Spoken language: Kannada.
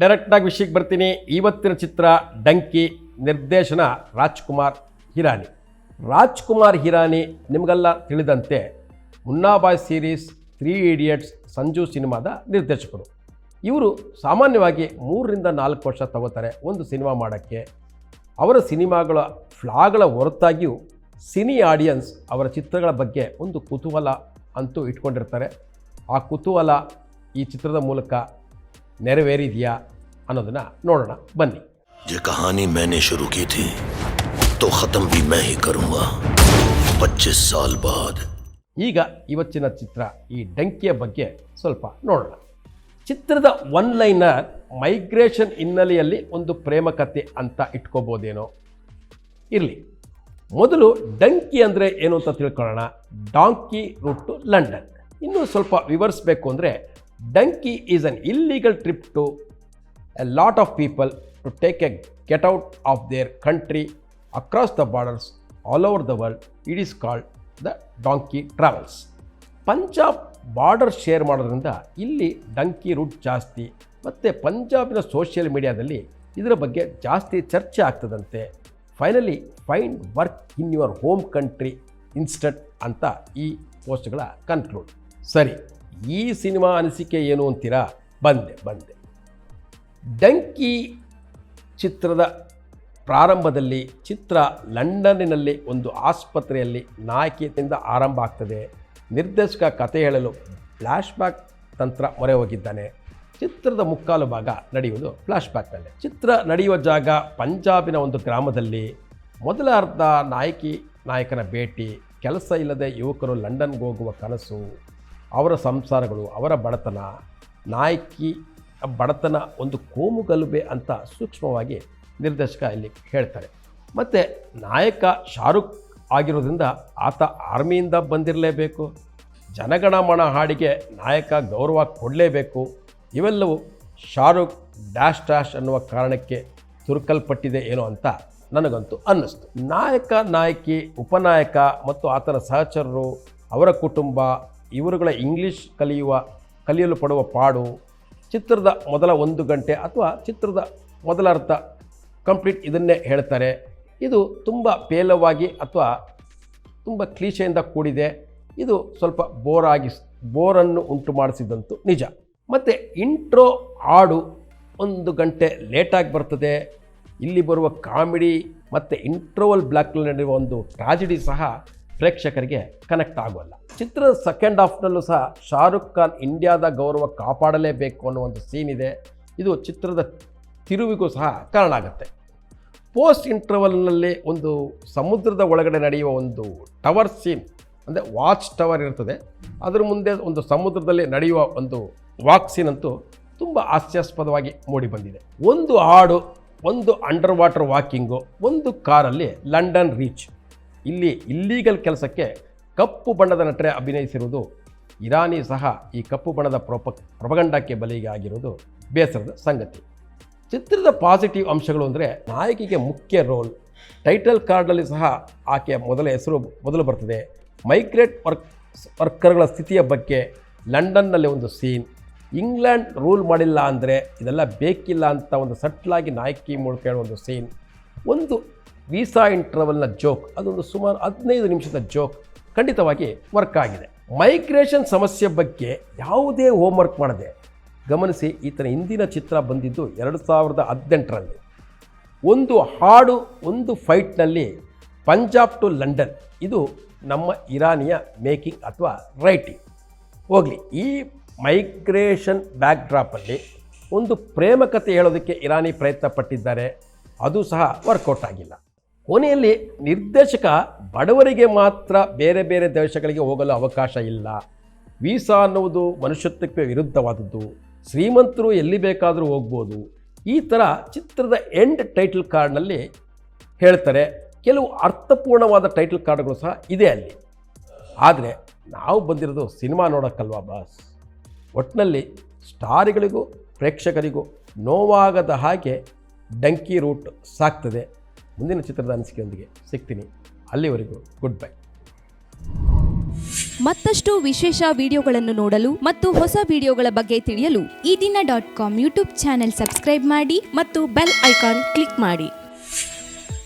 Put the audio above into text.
ಡೈರೆಕ್ಟಾಗಿ ವಿಷಯಕ್ಕೆ ಬರ್ತೀನಿ. ಇವತ್ತಿನ ಚಿತ್ರ ಡಂಕಿ, ನಿರ್ದೇಶನ ರಾಜ್ಕುಮಾರ್ ಹಿರಾನಿ. ರಾಜ್ಕುಮಾರ್ ಹಿರಾನಿ ನಿಮಗೆಲ್ಲ ತಿಳಿದಂತೆ Munna Bhai series three idiots Sanju ಸಿನಿಮಾದ ನಿರ್ದೇಶಕರು. ಇವರು ಸಾಮಾನ್ಯವಾಗಿ ಮೂರರಿಂದ ನಾಲ್ಕು ವರ್ಷ ತಗೋತಾರೆ ಒಂದು ಸಿನಿಮಾ ಮಾಡೋಕ್ಕೆ. ಅವರ ಸಿನಿಮಾಗಳ ಫ್ಲಾಗಳ ಹೊರತಾಗಿಯೂ ಸಿನಿ ಆಡಿಯನ್ಸ್ ಅವರ ಚಿತ್ರಗಳ ಬಗ್ಗೆ ಒಂದು ಕುತೂಹಲ ಅಂತೂ ಇಟ್ಕೊಂಡಿರ್ತಾರೆ. ಆ ಕುತೂಹಲ ಈ ಚಿತ್ರದ ಮೂಲಕ ನೆರವೇರಿದೆಯಾ ಅನ್ನೋದನ್ನು ನೋಡೋಣ ಬನ್ನಿ ये कहानी मैंने शुरू की थी तो खत्म भी मैं ही करूंगा पच्चीस साल बाद ಈಗ ಇವತ್ತಿನ ಚಿತ್ರ ಈ ಡಂಕಿಯ ಬಗ್ಗೆ ಸ್ವಲ್ಪ ನೋಡೋಣ ಚಿತ್ರದ ಒನ್ ಲೈನರ್ ಮೈಗ್ರೇಷನ್ ಹಿನ್ನೆಲೆಯಲ್ಲಿ ಒಂದು ಪ್ರೇಮ ಕಥೆ ಅಂತ ಇಟ್ಕೋಬೋದೇನೋ ಇರಲಿ ಮೊದಲು ಡಂಕಿ ಅಂದರೆ ಏನು ಅಂತ ತಿಳ್ಕೊಳ್ಳೋಣ ಡಾಂಕಿ ರೂಟ್ ಟು ಲಂಡನ್ ಇನ್ನೂ ಸ್ವಲ್ಪ ವಿವರಿಸಬೇಕು ಅಂದರೆ Dunki is an illegal trip to a lot of people to take a get out of their country across the borders all over the world it is called the donkey travels Punjab border share ಮಾಡೋದ್ರಿಂದ ಇಲ್ಲಿ ಡಂಕಿ ರೂಟ್ ಜಾಸ್ತಿ, ಮತ್ತು ಪಂಜಾಬಿನ ಸೋಷಿಯಲ್ ಮೀಡಿಯಾದಲ್ಲಿ ಇದರ ಬಗ್ಗೆ ಜಾಸ್ತಿ ಚರ್ಚೆ ಆಗ್ತದಂತೆ. Finally find work in your home country instant ಅಂತ ಈ ಪೋಸ್ಟ್ಗಳ ಕನ್ಕ್ಲೂಡ್ ಸರಿ. ಈ ಸಿನಿಮಾ ಅನಿಸಿಕೆ ಏನು ಅಂತೀರಾ? ಬಂದೆ ಬಂದೆ. ಡಂಕಿ ಚಿತ್ರದ ಪ್ರಾರಂಭದಲ್ಲಿ ಚಿತ್ರ ಲಂಡನ್ನಿನಲ್ಲಿ ಒಂದು ಆಸ್ಪತ್ರೆಯಲ್ಲಿ ನಾಯಕಿಯಿಂದ ಆರಂಭ ಆಗ್ತದೆ. ನಿರ್ದೇಶಕ ಕತೆ ಹೇಳಲು ಫ್ಲ್ಯಾಶ್ಬ್ಯಾಕ್ ತಂತ್ರ ಮೊರೆ ಹೋಗಿದ್ದಾನೆ. ಚಿತ್ರದ ಮುಕ್ಕಾಲು ಭಾಗ ನಡೆಯುವುದು ಫ್ಲ್ಯಾಶ್ಬ್ಯಾಕ್ನಲ್ಲಿ ಚಿತ್ರ ನಡೆಯುವ ಜಾಗ ಪಂಜಾಬಿನ ಒಂದು ಗ್ರಾಮದಲ್ಲಿ. ಮೊದಲ ಅರ್ಧ ನಾಯಕಿ ನಾಯಕನ ಭೇಟಿ. ಕೆಲಸ ಇಲ್ಲದೆ ಯುವಕರು ಲಂಡನ್ಗೆ ಹೋಗುವ ಕನಸು. ಅವರ ಸಂಸಾರಗಳು, ಅವರ ಬಡತನ, ನಾಯಕಿ ಬಡತನ ಒಂದು ಕೋಮುಗಲುಬೆ ಅಂತ ಸೂಕ್ಷ್ಮವಾಗಿ ನಿರ್ದೇಶಕ ಇಲ್ಲಿ ಹೇಳ್ತಾರೆ. ಮತ್ತು ನಾಯಕ ಶಾರುಖ್ ಆಗಿರೋದ್ರಿಂದ ಆತ ಆರ್ಮಿಯಿಂದ ಬಂದಿರಲೇಬೇಕು ಜನಗಣಮನ ಹಾಡಿಗೆ ನಾಯಕ ಗೌರವ ಕೊಡಲೇಬೇಕು, ಇವೆಲ್ಲವೂ ಶಾರುಖ್ ಡ್ಯಾಶ್ ಡ್ಯಾಶ್ ಅನ್ನುವ ಕಾರಣಕ್ಕೆ ತುರುಕಲ್ಪಟ್ಟಿದೆ ಏನೋ ಅಂತ ನನಗಂತೂ ಅನ್ನಿಸ್ತು. ನಾಯಕ, ನಾಯಕಿ, ಉಪನಾಯಕ ಮತ್ತು ಆತನ ಸಹಚರರು, ಅವರ ಕುಟುಂಬ ಇವರುಗಳ ಇಂಗ್ಲೀಷ್ ಕಲಿಯುವ, ಕಲಿಯಲು ಪಡುವ ಪಾಡು ಚಿತ್ರದ ಮೊದಲ ಒಂದು ಗಂಟೆ ಅಥವಾ ಚಿತ್ರದ ಮೊದಲ ಅರ್ಥ ಕಂಪ್ಲೀಟ್ ಇದನ್ನೇ ಹೇಳ್ತಾರೆ. ಇದು ತುಂಬ ಪೇಲವಾಗಿ ಅಥವಾ ತುಂಬ ಕ್ಲೀಶೆಯಿಂದ ಕೂಡಿದೆ. ಇದು ಸ್ವಲ್ಪ ಬೋರಾಗಿ ಬೋರನ್ನು ಉಂಟು ಮಾಡಿಸಿದಂತೂ ನಿಜ. ಮತ್ತು ಇಂಟ್ರೋ ಹಾಡು ಒಂದು ಗಂಟೆ ಲೇಟಾಗಿ ಬರ್ತದೆ. ಇಲ್ಲಿ ಬರುವ ಕಾಮಿಡಿ ಮತ್ತು ಇಂಟ್ರೋವಲ್ ಬ್ಲಾಕ್ನಲ್ಲಿ ನಡೆಯುವ ಒಂದು ಟ್ರಾಜಿಡಿ ಸಹ ಪ್ರೇಕ್ಷಕರಿಗೆ ಕನೆಕ್ಟ್ ಆಗೋಲ್ಲ. ಚಿತ್ರದ ಸೆಕೆಂಡ್ ಹಾಫ್ನಲ್ಲೂ ಸಹ ಶಾರುಖ್ ಖಾನ್ ಇಂಡಿಯಾದ ಗೌರವ ಕಾಪಾಡಲೇಬೇಕು ಅನ್ನೋ ಒಂದು ಸೀನ್ ಇದೆ. ಇದು ಚಿತ್ರದ ತಿರುವಿಗೂ ಸಹ ಕಾರಣ ಆಗುತ್ತೆ. ಪೋಸ್ಟ್ ಇಂಟರ್ವಲ್ನಲ್ಲಿ ಒಂದು ಸಮುದ್ರದ ಒಳಗಡೆ ನಡೆಯುವ ಒಂದು ಟವರ್ ಸೀನ್ ಅಂದರೆ ವಾಚ್ ಟವರ್ ಇರ್ತದೆ. ಅದರ ಮುಂದೆ ಒಂದು ಸಮುದ್ರದಲ್ಲಿ ನಡೆಯುವ ಒಂದು ವಾಕ್ ಸೀನ್ ಅಂತೂ ತುಂಬ ಹಾಸ್ಯಾಸ್ಪದವಾಗಿ ಮೂಡಿಬಂದಿದೆ ಒಂದು ಹಾಡು, ಒಂದು ಅಂಡರ್ ವಾಟರ್ ವಾಕಿಂಗು ಒಂದು ಕಾರಲ್ಲಿ ಲಂಡನ್ ರೀಚ್ ಇಲ್ಲಿ ಇಲ್ಲೀಗಲ್ ಕೆಲಸಕ್ಕೆ ಕಪ್ಪು ಬಣ್ಣದ ನಟರೆ ಅಭಿನಯಿಸಿರುವುದು ಇರಾನಿ ಸಹ ಈ ಕಪ್ಪು ಬಣ್ಣದ ಪ್ರೊಪ, ಪ್ರಪಗಂಡಕ್ಕೆ ಬಲಿಗೆ ಆಗಿರುವುದು ಬೇಸರದ ಸಂಗತಿ. ಚಿತ್ರದ ಪಾಸಿಟಿವ್ ಅಂಶಗಳು ಅಂದರೆ ನಾಯಕಿಗೆ ಮುಖ್ಯ ರೋಲ್. ಟೈಟಲ್ ಕಾರ್ಡಲ್ಲಿ ಸಹ ಆಕೆಯ ಮೊದಲ ಹೆಸರು ಮೊದಲು ಬರ್ತದೆ. ಮೈಗ್ರೇಟ್ ವರ್ಕ್, ವರ್ಕರ್ಗಳ ಸ್ಥಿತಿಯ ಬಗ್ಗೆ ಲಂಡನ್ನಲ್ಲಿ ಒಂದು ಸೀನ್. ಇಂಗ್ಲೆಂಡ್ ರೂಲ್ ಮಾಡಿಲ್ಲ ಅಂದರೆ ಇದೆಲ್ಲ ಬೇಕಿಲ್ಲ ಅಂತ ಒಂದು ಸಟ್ಲಾಗಿ ನಾಯಕಿ ಮೂಲಕ ಹೇಳುವ ಒಂದು ಸೀನ್. ಒಂದು ವೀಸಾ ಇಂಟ್ರವಲ್ನ ಜೋಕ್, ಅದೊಂದು ಸುಮಾರು ಹದಿನೈದು ನಿಮಿಷದ ಜೋಕ್. ಖಂಡಿತವಾಗಿ ವರ್ಕ್ ಆಗಿದೆ. ಮೈಗ್ರೇಷನ್ ಸಮಸ್ಯೆ ಬಗ್ಗೆ ಯಾವುದೇ ಹೋಮ್ವರ್ಕ್ ಮಾಡದೆ ಗಮನಿಸಿ, ಈತನ ಹಿಂದಿನ ಚಿತ್ರ ಬಂದಿದ್ದು ಎರಡು ಸಾವಿರದ ಹದಿನೆಂಟರಲ್ಲಿ. ಒಂದು ಹಾಡು, ಒಂದು ಫೈಟ್ನಲ್ಲಿ ಪಂಜಾಬ್ ಟು ಲಂಡನ್ ಇದು ನಮ್ಮ ಇರಾನಿಯ ಮೇಕಿಂಗ್ ಅಥವಾ ರೈಟಿಂಗ್ ಹೋಗಲಿ, ಈ ಮೈಗ್ರೇಷನ್ ಬ್ಯಾಕ್ ಡ್ರಾಪಲ್ಲಿ ಒಂದು ಪ್ರೇಮ ಕಥೆ ಹೇಳೋದಕ್ಕೆ ಇರಾನಿ ಪ್ರಯತ್ನ ಪಟ್ಟಿದ್ದಾರೆ ಅದು ಸಹ ವರ್ಕೌಟ್ ಆಗಿಲ್ಲ. ಕೊನೆಯಲ್ಲಿ ನಿರ್ದೇಶಕ ಬಡವರಿಗೆ ಮಾತ್ರ ಬೇರೆ ಬೇರೆ ದೇಶಗಳಿಗೆ ಹೋಗಲು ಅವಕಾಶ ಇಲ್ಲ. ವೀಸಾ ಅನ್ನುವುದು ಮನುಷ್ಯತ್ವಕ್ಕೆ ವಿರುದ್ಧವಾದದ್ದು. ಶ್ರೀಮಂತರು ಎಲ್ಲಿ ಬೇಕಾದರೂ ಹೋಗ್ಬೋದು. ಈ ಥರ ಚಿತ್ರದ ಎಂಡ್ ಟೈಟಲ್ ಕಾರ್ಡ್ನಲ್ಲಿ ಹೇಳ್ತಾರೆ, ಕೆಲವು ಅರ್ಥಪೂರ್ಣವಾದ ಟೈಟಲ್ ಕಾರ್ಡ್ಗಳು ಸಹ ಇದೆ ಅಲ್ಲಿ. ಆದರೆ ನಾವು ಬಂದಿರೋದು ಸಿನಿಮಾ ನೋಡೋಕ್ಕಲ್ವಾ ಬಾಸ್ ಒಟ್ಟಿನಲ್ಲಿ ಸ್ಟಾರಿಗಳಿಗೂ ಪ್ರೇಕ್ಷಕರಿಗೂ ನೋವಾಗದ ಹಾಗೆ ಡಂಕಿ ರೂಟ್ ಸಾಕ್ತದೆ. ಮುಂದಿನ ಚಿತ್ರದ ಅನಿಸಿಕೆಯೊಂದಿಗೆ ಸಿಗ್ತೀನಿ. ಅಲ್ಲಿವರೆಗೂ ಗುಡ್ ಬೈ ಮತ್ತಷ್ಟು ವಿಶೇಷ ವಿಡಿಯೋಗಳನ್ನು ನೋಡಲು ಮತ್ತು ಹೊಸ ವಿಡಿಯೋಗಳ ಬಗ್ಗೆ ತಿಳಿಯಲು ಈ ದಿನ dot com YouTube channel subscribe ಮಾಡಿ ಮತ್ತು ಬೆಲ್ ಐಕಾನ್ ಕ್ಲಿಕ್ ಮಾಡಿ.